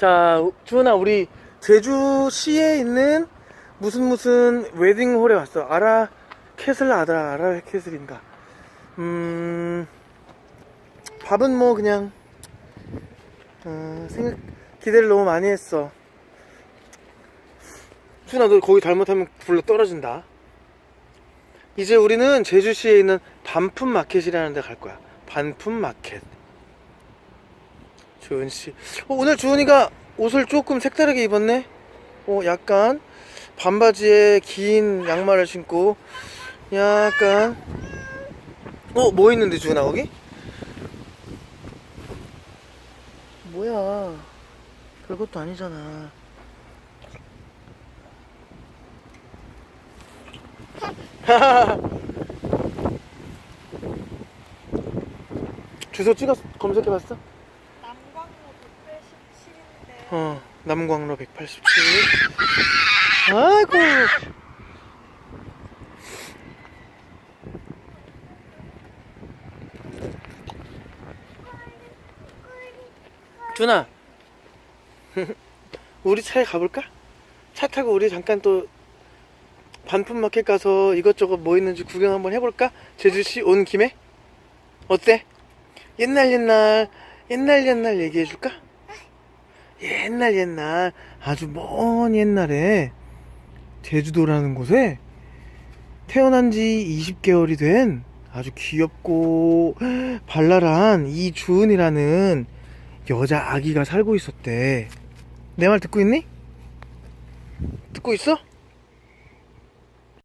자, 주은아, 우리 제주시에 있는 무슨 무슨 웨딩홀에 왔어. 아라 캐슬 아드라 아라 캐슬인가. 음, 밥은 뭐 그냥 어, 생각 기대를 너무 많이 했어. 준아, 너 거기 잘못하면 불러 떨어진다. 이제 우리는 제주시에 있는 반품 마켓이라는 데 갈 거야. 반품 마켓. 주은 씨. 어, 오늘 주은이가 옷을 조금 색다르게 입었네. 어, 약간 반바지에 긴 양말을 신고 약간 어, 뭐 있는데 주은아 거기? 뭐야? 별것도 아니잖아. 주소 찍었 검색해봤어? 남광로 187인데 어, 남광로 187. 아이고. 준아. 우리 차에 가볼까? 차 타고 우리 잠깐 또 반품마켓 가서 이것저것 뭐 있는지 구경 한번 해볼까? 제주시 온 김에? 어때? 옛날 옛날 옛날 옛날 얘기해줄까? 옛날 옛날 아주 먼 옛날에 제주도라는 곳에 태어난 지 20개월이 된 아주 귀엽고 발랄한 이주은이라는 여자 아기가 살고 있었대. 내 말 듣고 있니? 듣고 있어?